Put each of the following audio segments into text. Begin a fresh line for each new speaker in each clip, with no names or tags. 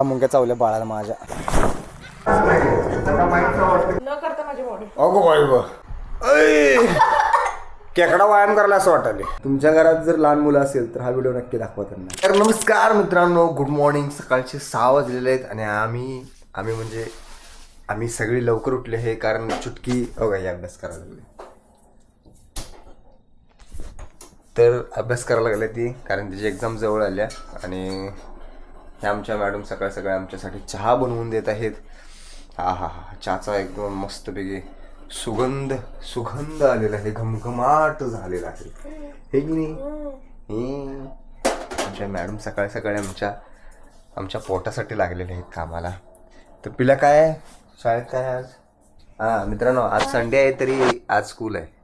मुंग्या चावल्या बाळाला माझ्या.
न करता माझी बॉडी
अगो बाई गो ऐ! केकडा व्यायाम करायला असं वाटायले. तुमच्या घरात जर लहान मुलं असेल तर हा व्हिडिओ नक्की दाखवा त्यांना. तर नमस्कार मित्रांनो गुड मॉर्निंग सकाळचे सहा वाजलेले आहेत आणि आम्ही आम्ही म्हणजे आम्ही सगळी लवकर उठले हे कारण चुटकी अगं हे अभ्यास करायला लागले. तर अभ्यास करायला लागले ती कारण तिची एक्झाम जवळ आल्या आणि ह्या आमच्या मॅडम सकाळ सकाळी आमच्यासाठी चहा बनवून देत आहेत. हा हा हा. चहाचा एकदम मस्तपैकी सुगंध सुगंध आलेला आहे. घमघमाट झालेला आहे. हे की नाही? आमच्या मॅडम सकाळी सकाळी आमच्या आमच्या पोटासाठी लागलेले आहेत कामाला. तर पिला काय? शाळेत काय आज? हां मित्रांनो आज संडे आहे तरी आज स्कूल आहे.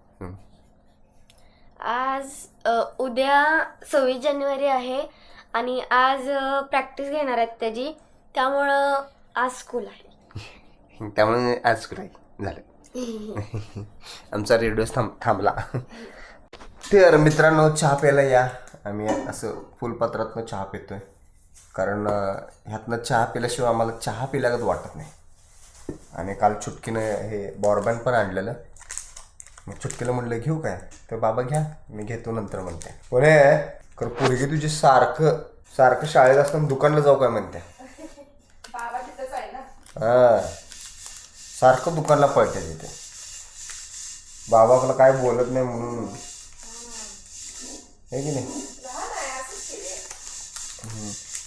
आज उद्या सव्वीस जानेवारी आहे. आणि आज प्रॅक्टिस घेणार आहेत त्याची. त्यामुळं आज स्कूल आहे.
त्यामुळे आज स्कूल आहे. झालं. आमचा रेडिओ थांब थांबला. तर मित्रांनो चहा प्यायला या. आम्ही असं फुलपत्रातनं चहा पितोय. कारण ह्यातनं चहा पिल्याशिवाय आम्हाला चहा पिल्यागत वाटत नाही. आणि काल चुटकीनं हे बॉरबॅन पण आणलेलं. मग चुटकीला म्हटलं घेऊ काय? तर बाबा घ्या मी घेतो नंतर म्हणते. पुढे कर पोरगी तुझी सारखं सारखं शाळेत असताना दुकानला जाऊ काय म्हणते?
बाबा तिथंच आहे ना.
हा. सारखं दुकानला पळते तिथे. बाबा आपलं काय बोलत नाही म्हणून. हे की नाही.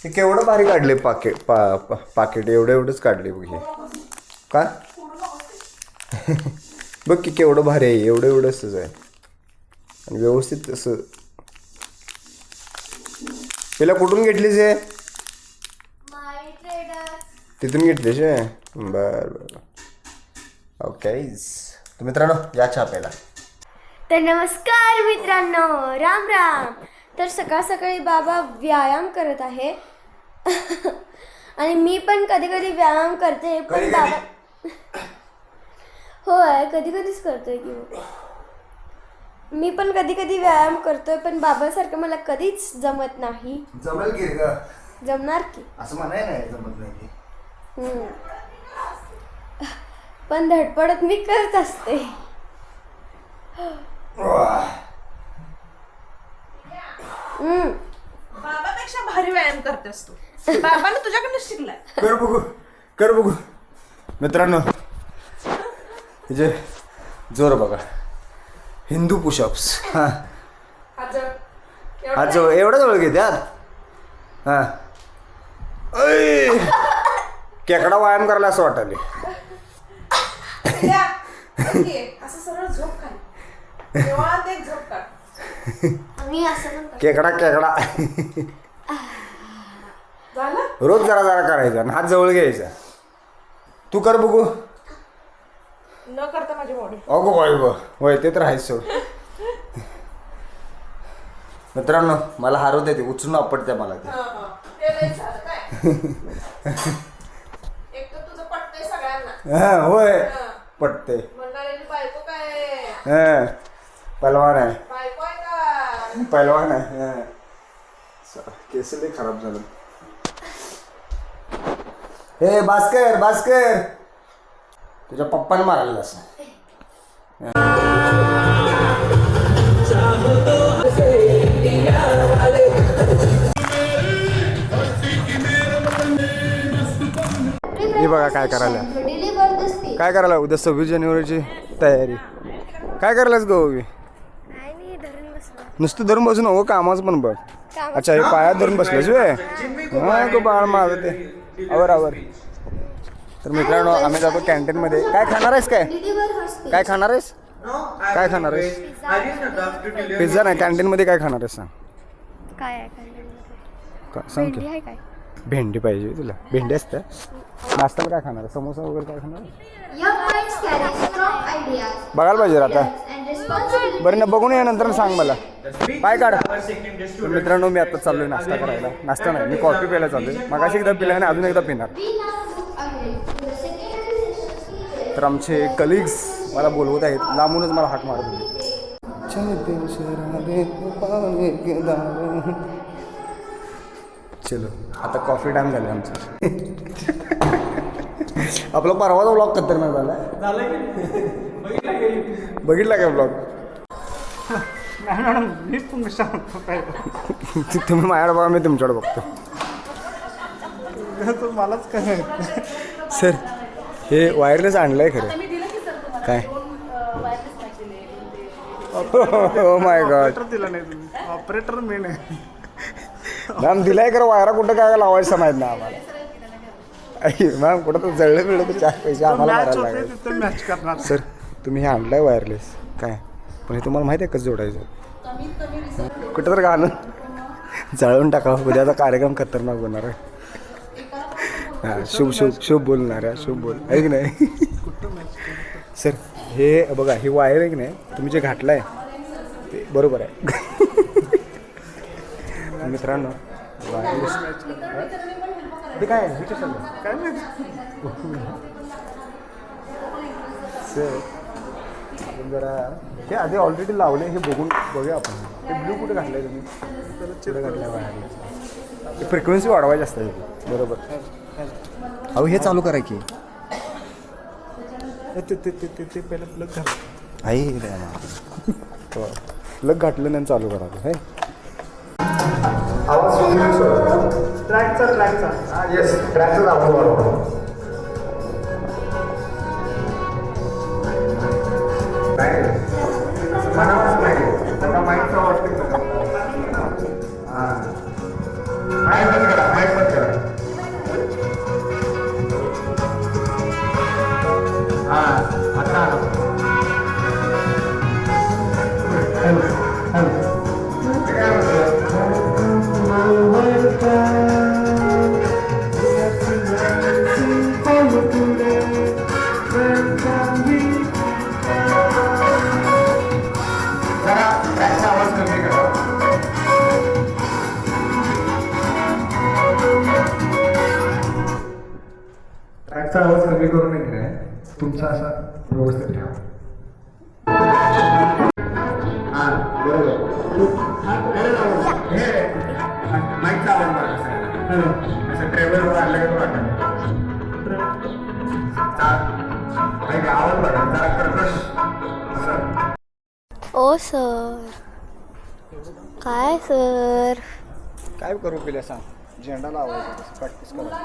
हे केवढं भारी काढले पाकिट पा पा- पाकिट एवढं एवढंच काढले बघ हे. का? बघ की केवढं भारी आहे एवढं एवढंच आहे. आणि व्यवस्थित असं तिला कुठून घेतलीस हे? तिथून घेतलीस हे? बर बर. ओके तर मित्रांनो या चहा प्यायला.
तर नमस्कार मित्रांनो. राम राम. तर सकाळ सकाळी बाबा व्यायाम करत आहे. आणि मी पण कधी कधी व्यायाम करते पण? बाबा होय कधी कधीच करतोय की. मी पण कधी कधी व्यायाम करतोय पण बाबासारखं मला कधीच जमत नाही.
जमेल की ग?
जमणार की?
असं म्हणाय नाही जमत नाही की
हम्म. पण धडपडत मी करत असते. हम्म.
बाबापेक्षा भारी व्यायाम करतेस तू. बाबाने तुझ्याकडनं शिकलाय.
कर बघू कर बघू. मित्रांनो जे जोर बघा. Hindu pushups. हां.
आज
आज जवळ एवढं जवळ घेते आज हां. ऐ. केकडा व्यायाम करायला असं
करते.
केकडा केकडा. रोज जरा जरा करायचा आणि हात जवळ घ्यायचा. तू कर बघू.
न करता माझी बॉडी
अगो बाई गो होय ते तर आहेच सोड. मित्रांनो मला हारवत येते उचलून आपटते मला ते.
ते लई झालं काय? एक तर तुझं पटतंय सगळ्यांना.
हा होय. पटते
मंडळीने बायको काय?
हा. पलवान आहे.
बायको आहे का?
पहलवान आहे हा. स- केस लय खराब झालं. हे भास्कर भास्कर. तुझ्या पप्पाने मारायला असं. हे बघा काय करायला. काय करायला उद्या सव्वीस जानेवारीची तयारी. काय करायलाच गो उभी?
काय नाही धरून बसलो
नुसतं धरून बसून हो कामाचं पण बघ. अच्छा हे पायात धरून बसलेस वे हा गो बाळ माझं ते आवर आवर. तर मित्रांनो आम्ही जातो कॅन्टीन मध्ये काय खाणार आहेस काय? काय खाणार आहेस? काय खाणार आहेस? पिझ्झा नाही कॅन्टीन मध्ये काय खाणार आहेस सांग.
काय आहे
सांग
भेंडी
की.
आहे काय?
भेंडी पाहिजे तुला. भेंडी असते. नाश्त्याला काय खाणार आहे? समोसा वगैरे काय खाणार बघायला पाहिजे आता. बरं ना बघून या नंतर सांग मला. काय काढ. तर मित्रांनो मी आता चाललोय नाश्ता करायला. नाश्ता नाही मी कॉफी प्यायला चाललोय. मगाशी एकदा पिला आणि अजून एकदा पिणार. तर आमचे कलिग्स मला बोलवत आहेत. लांबूनच मला हाक मारत होते. चलो आता कॉफी टाइम झाला आमचा. आपला परवाचा ब्लॉग खतरनाक झाला. बघितला काय. ब्लॉग तुम्ही माझ्याकडे बघा मी तुमच्याकडे बघतो.
मलाच काय
सर हे वायरलेस आणलंय खरं.
मी दिलं की सर तुम्हाला.
काय? ओ माय गॉड
ऑपरेटर दिला नाही तुम्ही. ऑपरेटर मेन आहे.
मॅम दिलाय खरं वायरा कुठं काय लावायचं माहीत नाही आम्हाला. मॅम कुठं तर जळलं बिळलं तर चार पैसे आम्हाला भरायला
होते
लागेल.
तिथं मॅच करणार.
सर तुम्ही हे आणलंय वायरलेस काय? पण हे तुम्हाला माहिती आहे कसं जोडायचं?
कमीत कमी रिसर्च
कुठं तर गाणं जाळून टाकावं. उद्याचा कार्यक्रम खतरनाक होणार आहे. हा शुभ शुभ शुभ बोलणार आहे शुभ बोल. आहे की नाही सर हे बघा ही वायर आहे की नाही तुम्ही जे घातलं आहे ते बरोबर आहे. मित्रांनो ते काय आहे? सर आपण जरा हे आधी ऑलरेडी लावले हे बघून बघूया आपण. हे ब्लू कुठे घातलंय तुम्ही? कुठे घातलंय वायरलेस फ्रिक्वेन्सी वाढवायची असते. बरोबर. अहो हे चालू करा की.
ते ते ते ते ते पहिलं प्लग घाल.
आई लग घातलं नाही चालू करा हे
ट्रॅकचा ट्रॅकचा
येस ट्रॅकचा आवाज
ओ सर. काय सर?
काय करू पिल्या सांग? झेंडा लावायचा प्रॅक्टिस करा.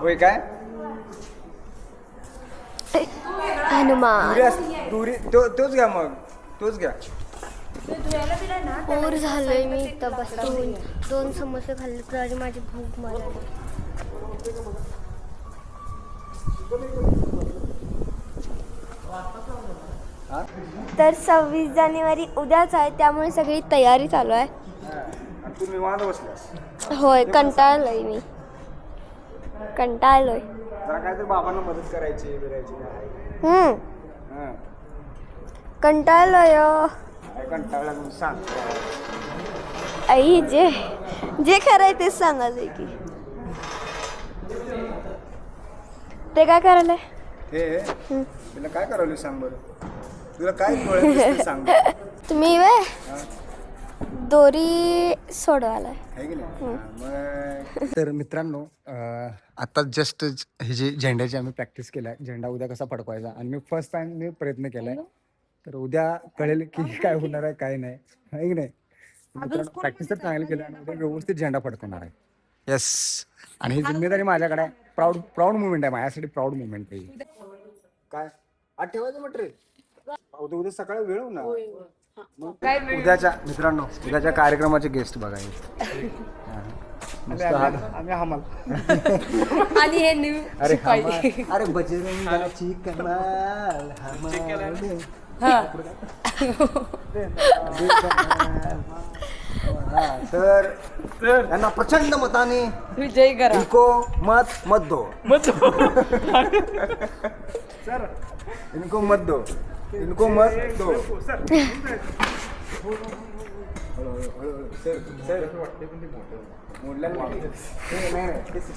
होय काय?
हनुमान.
दुरी अस- दुरी तो तोच घ्या मग. तोच घ्या.
बोर झालोय मी इथं बसून दोन समोसे खाल्ले तरी माझी भूक मराली तर सव्वीस जानेवारी उद्याच आहे त्यामुळे सगळी तयारी चालू आहे.
आणि तू बसलास.
होय कंटाळलोय मी. कंटाळलोय.
जरा काहीतरी बाबांना मदत करायची बिरायची काय
हम्म.
हां.
कंटाळलोय
काय कंटाळला म्हणून सांग
आई जे जे खरंय तेच सांगायचंय की. ते काय करायलंय?
हे तुला काय करावली सांग बरं? तुला काय डोळ्यात दिसतंय सांग.
तुम्ही वे दोरी
की नाही? मग तर मित्रांनो अं, आता जस्ट हे जे झेंड्याची आम्ही प्रॅक्टिस केलाय झेंडा उद्या कसा फडकवायचा? आणि मी फर्स्ट टाइम मी प्रयत्न केलाय. तर उद्या कळेल की काय होणार आहे काय नाही. की नाही? मित्रांनो प्रॅक्टिस तर चांगली केली आणि उद्या व्यवस्थित झेंडा फडकवणार आहे. येस आणि ही जिम्मेदारी माझ्याकडे आहे. प्राऊड प्राऊड मुवमेंट आहे माझ्यासाठी प्राऊड मुवमेंट आहे ही. काय? आज ठेवायचं म्हटलं उद्या उद्या सकाळी वेळ होणार. मग उद्याच्या मित्रांनो उद्याच्या कार्यक्रमाचे गेस्ट बघा हे. हा. नुसतं हा-
आम्ही हमाल.
आणि हे न्यू
अरे हमाल- अरे बजरंगाची कमाल हमाल. हा, तर यांना प्रचंड मताने
विजय करा.
इनको मत मत दो. इनको मत दो. इनको मत दो. Sir, sir. तसं.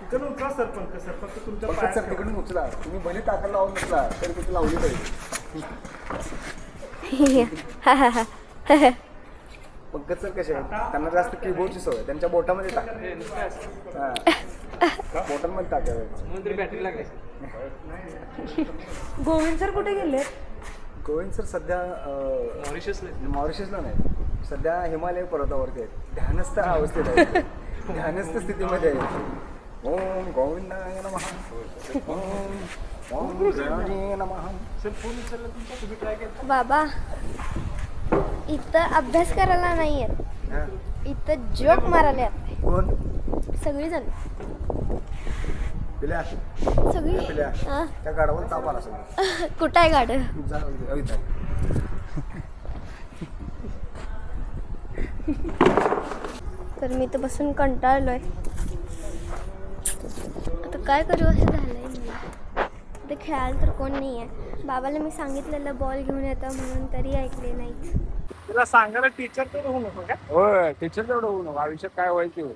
तिकडून उचला सरपंच सरपंच तुमच्या पायात
सर तिकडून उचला तुम्ही भले टाकायला लावून उचला तर तिथे लावली पाहिजे पंकज सर कसे त्यांना जास्त कीबोर्डची सवय त्यांच्या बोटामध्ये टाक हा.
गोविंद सर कुठे गेले
गोविंद सर सध्या मॉरिशसला नाही. सध्या हिमालय पर्वतावरती आहेत. ध्यानस्थ अवस्थेत आहेत. ध्यानस्थ स्थितीमध्ये आहेत. ओम गोविंदाय नमः. ओम ओम नमः.
बाबा इथं अभ्यास करायला नाही आहेत
हा.
इथं जोक मारायला येत.
कोण?
सगळीजण.
पिल्या?
सगळी?
पिल्या
हा.
त्या गाडावर ताप आला सगळं.
कुठं आहे गाडं. तर मी तर बसून कंटाळलोय. आता काय करू असं झालंय मला. ते खेळायला तर कोण नाही आहे बाबाला मी सांगितलेलं बॉल घेऊन येतं म्हणून तरी ऐकले नाही
तुला सांगायला टीचर तर होऊ नको का?
होय टीचर तेवढं होऊ नको. आयुष्यात काय व्हायचं होय.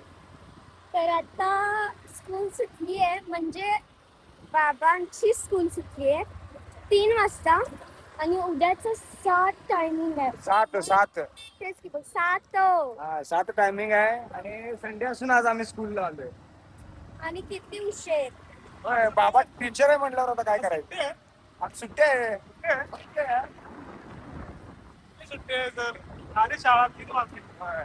तर आता स्कूल सुटली आहे. म्हणजे बाबांची स्कूल सुटली आहे. तीन वाजता आणि उद्याचं सात टायमिंग आहे.
सात सात.
तेच की बघ सात.
हा सात टायमिंग आहे. आणि संडे असून आज आम्ही स्कूलला आलोय.
आणि किती उशीर.
होय बाबा टीचर आहे म्हटल्यावर आता काय करायचं? आज सुट्टी आहे. सुट्टी आहे.
सुट्टी आहे तर आणि शाळा तीन
होय.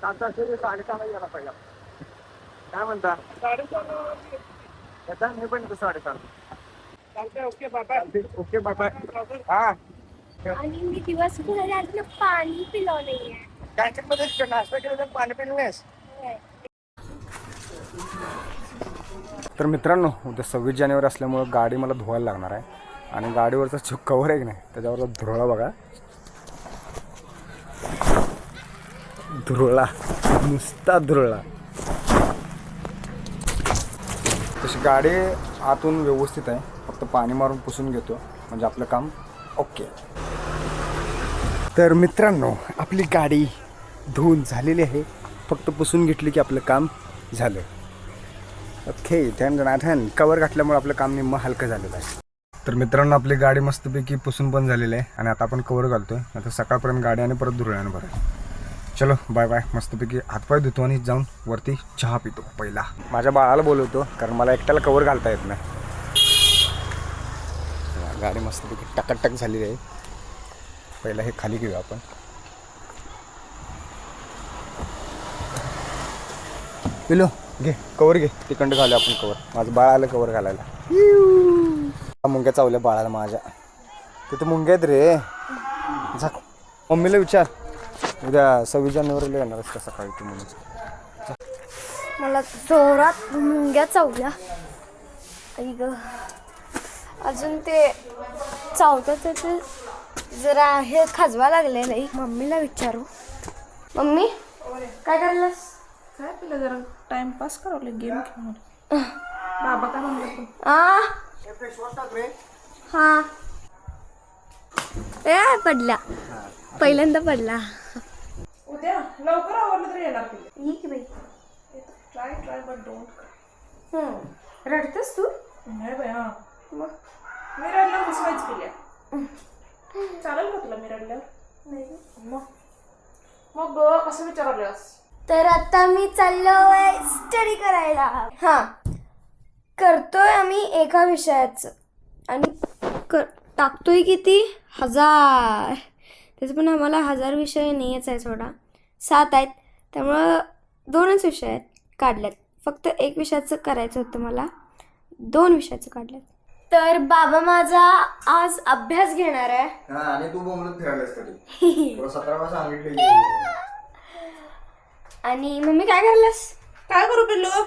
सात असेल साडेसहाला यायला पाहिजे काय म्हणता? येता मी पण येतो साडेसात
चालतंय ओके बाबा
ओके बाय बाय हा.
आणि मी दिवसभर आधी पाणी पिलो नाहीये
कॅन्टीन मध्ये नाश्ता केलं तर पाणी पिलं नाहीस
तर मित्रांनो उद्या सव्वीस जानेवारी असल्यामुळं गाडी मला धुवायला लागणार आहे. आणि गाडीवरचा जो कवर आहे की नाही त्याच्यावरचा धुरळा बघा. धुरळा. नुसता धुरळा. गाडी आतून व्यवस्थित आहे. फक्त पाणी मारून पुसून घेतो. म्हणजे आपलं काम ओके. तर मित्रांनो आपली गाडी धुवून झालेली आहे. फक्त पुसून घेतली की आपलं काम झालं. ओके थँक नाथन कवर घातल्यामुळे आपलं काम निम्म हलकं झालेलं आहे. तर मित्रांनो आपली गाडी मस्तपैकी पुसून पण झालेली आहे. आणि आता आपण कवर घालतोय. आता सकाळपर्यंत गाडी आणि परत धुरळ्यानं भरायला चलो बाय बाय मस्तपैकी हातपाय धुतो आणि जाऊन वरती चहा पितो पहिला. माझ्या बाळाला बोलवतो कारण मला एकट्याला कवर घालता येत नाही. गाडी मस्तपैकी टकाटक झालेली आहे. पहिला हे खाली घेऊया आपण. पिलो घे कवर घे. तिकडं घालू आपण कवर. माझं बाळ आलं कवर घालायला. मुंग्या चावल्या बाळाला माझ्या. तिथं मुंग्या आहेत रे. झा मम्मीला विचार. उद्या सव्वीस जानेवारीला येणार का सकाळी तू म्हणून?
मला जोरात मुंग्या चावल्या. आई ग. अजून ते चावतं ते ते जरा हे खाजवा लागलेलं आहे मम्मीला विचारू. मम्मी काय करायलास?
काय पिलं जरा? टाइमपास करावलं गेम खेळून. बाबा काय म्हणलं तू
आ? हा. ए पडला. पहिल्यांदा पडला.
उद्या लवकर आवरलं तरी येणार पिलं
ये की बाई.
Try try but don't
hmm. रडतेस तू?
नाही बाय हा.
मग?
मी रडल्यावर बसवायच पिल्या चालेल का तुला मी रडल्यावर? मग? मग ग कसं विचारल्यास?
तर आता मी चाललोय स्टडी करायला. हा. करतोय आम्ही एका विषयाचं. आणि कर टाकतोय किती? हजार. त्याचं पण आम्हाला हजार विषय नाहीच आहे सोडा. सात आहेत. त्यामुळं दोनच विषय आहेत काढल्यात. फक्त एक विषयाचं करायचं होतं मला. दोन विषयाचं काढल्यात. तर बाबा माझा आज अभ्यास घेणार आहे.
आणि तू बोंबलत फिरायलास तरी सतरा वेळा सांगितलं
आणि मम्मी काय करायलास?
काय करू पिल्लू?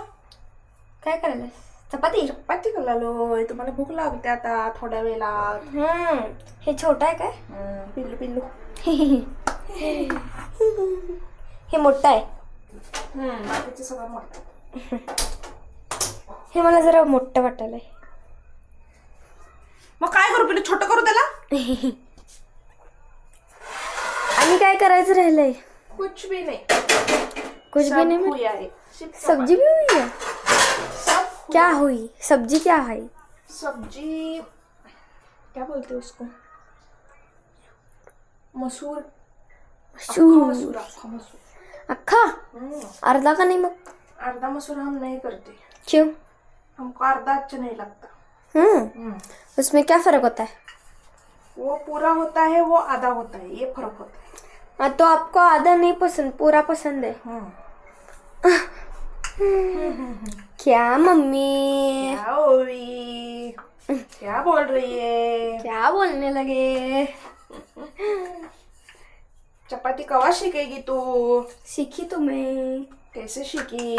काय करायलास? चपाती?
चपाती करायलोय तुम्हाला भूक लागते आता थोड्या वेळात.
हम्म हे छोटं आहे काय?
पिल्लू पिल्लू.
हे मोठं आहे. हे मला जरा मोठं वाटायलंय.
मग काय करू पिल्लू छोटं करू त्याला?
आणि काय करायचं राहिलंय?
कुछ भी नहीं.
कुछ भी नहीं
हुआ है
सब्जी भी हुई है
सब
क्या हुई? सब्जी क्या है
सब्जी. क्या बोलते हैं उसको? मसूर.
शू
मसूर अख्खा मसूर
अक्खा
हम्म.
अर्धा का नाही मग?
अर्धा मसूर हम नहीं करते.
क्यों?
हमको अर्धा अच्छा नहीं लगता.
हम्म?
हम्म.
उसमें क्या फ़र्क होता है?
वो पूरा होता है वो आधा होता है ये फ़र्क होता है.
हाँ, तो आपको आधा नहीं पसंद पूरा पसंद है?
हम्म.
क्या मम्मी?
क्या हो रही क्या बोल रही है?
क्या बोलने लगे?
चपाती कवा शिकेगी तू?
सीखी तुम्हें.
कैसे शिकी?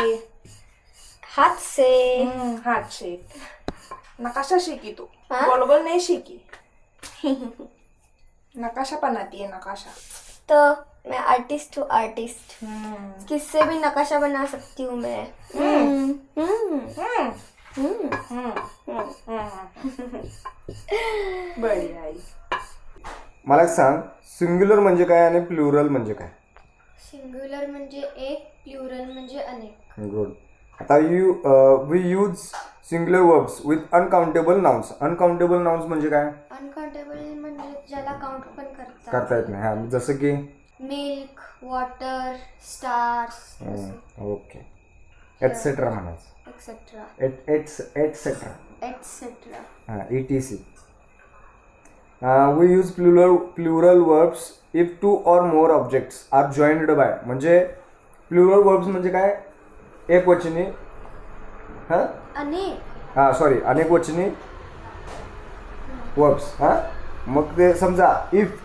हाथ से.
हम्म, हाथ से. नकाशा शिकी तू.
हाँ?
गोल गोल नहीं शिकी? नकाशा बनाती है नकाशा.
तो मैं आर्टिस्ट हूँ आर्टिस्ट
हम्म.
किससे भी नकाशा बना सकती हूँ मैं. हम्म, हम्म,
हम्म.
हम्म,
हम्म.
हम्म.
बढ़िया आई.
मला एक सांग सिंग्युलर म्हणजे काय आणि प्लुरल म्हणजे काय?
सिंग्युलर म्हणजे एक प्लुरल म्हणजे अनेक.
गुड आता you we use singular verbs with uncountable nouns uncountable nouns म्हणजे काय?
अनकाउंटेबल म्हणजे ज्याला काउंट पण करतात.
करता येत नाही. हां जसं की?
Milk water stars
okay etcetera म्हणायचं.
एक्सेट्रा
एट एट्स एटसेट्रा
एक्सेट्रा
हां E T C we use plural plural verbs if two or more objects are joined by म्हणजे प्लुरल वर्ब्स म्हणजे काय? एक वचनी. हां
अनेक.
हां सॉरी अनेक वचनी वर्ब्स हां? मग ते समजा if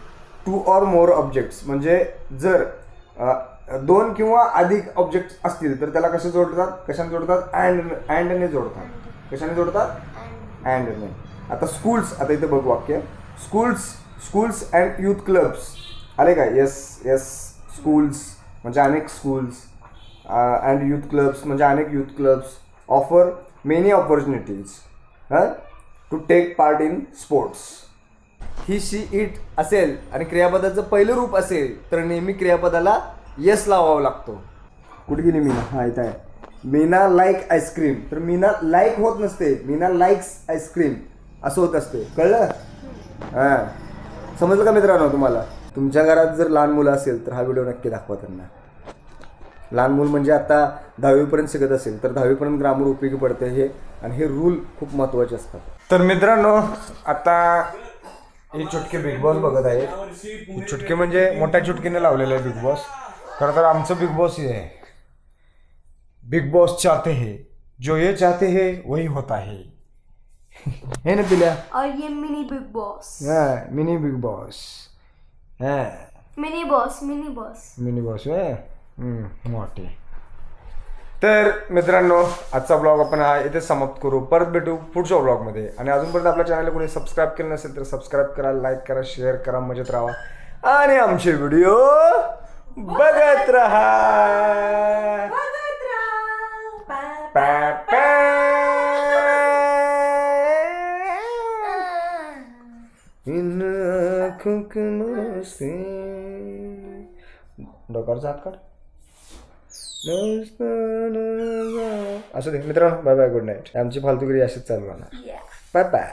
two or more objects म्हणजे जर दोन किंवा अधिक ऑब्जेक्ट्स असतील तर त्याला कसे जोडतात? कशाने जोडतात? अँड अँडने जोडतात. कशाने जोडतात? अँडने आता स्कूल्स आता इथे बघ वाक्य. Schools schools and youth clubs आले का येस येस स्कूल्स म्हणजे अनेक स्कूल्स अँड युथ क्लब्स म्हणजे अनेक youth clubs offer many opportunities हां to take part in sports he she it असेल आणि क्रियापदाचं पहिलं रूप असेल तर नेहमी क्रियापदाला येस लावावं लागतो. कुठे गेली मीना? हा इथं आहे. मीना लाईक आईस्क्रीम तर मीना लाईक होत नसते. मीना लाईक्स आईस्क्रीम असं होत असते. कळलं? हां. समजलं का मित्रांनो तुम्हाला? तुमच्या घरात जर लहान मुलं असेल तर हा व्हिडिओ नक्की दाखवा त्यांना. लहान मूल म्हणजे आता दहावीपर्यंत शिकत असेल तर दहावीपर्यंत ग्रामर उपयोगी पडते हे. आणि हे रूल खूप महत्त्वाचे असतात. तर मित्रांनो आता हे चुटके बिग बॉस बघत आहेत. चुटके म्हणजे मोठ्या चुटकीने लावलेले आहे बिग बॉस खरं तर आमचं बिग बॉस हे आहे. बिग बॉस चाहते हे. जो ये चाहते हे वही होता है हे ना पिल्या
और ये मिनी बिग बॉस
हा मिनी बिग बॉस हा
mini boss mini boss
mini boss आहे हम्म, मोठे तर मित्रांनो आजचा ब्लॉग आपण हा इथे समाप्त करू. परत भेटू पुढच्या ब्लॉगमध्ये आणि अजूनपर्यंत आपल्या चॅनलला कोणी सबस्क्राईब केलं नसेल तर सबस्क्राईब करा लाईक करा शेअर करा मजेत राहा. आणि आमचे व्हिडिओ बघत राहा. पा, पा. इन आँखों के नसे। डोक्यावरचा हात काढ. असू दे मित्रांनो बाय बाय गुड नाईट आमची फालतूगिरी अशीच चालू राहणार. Bye bye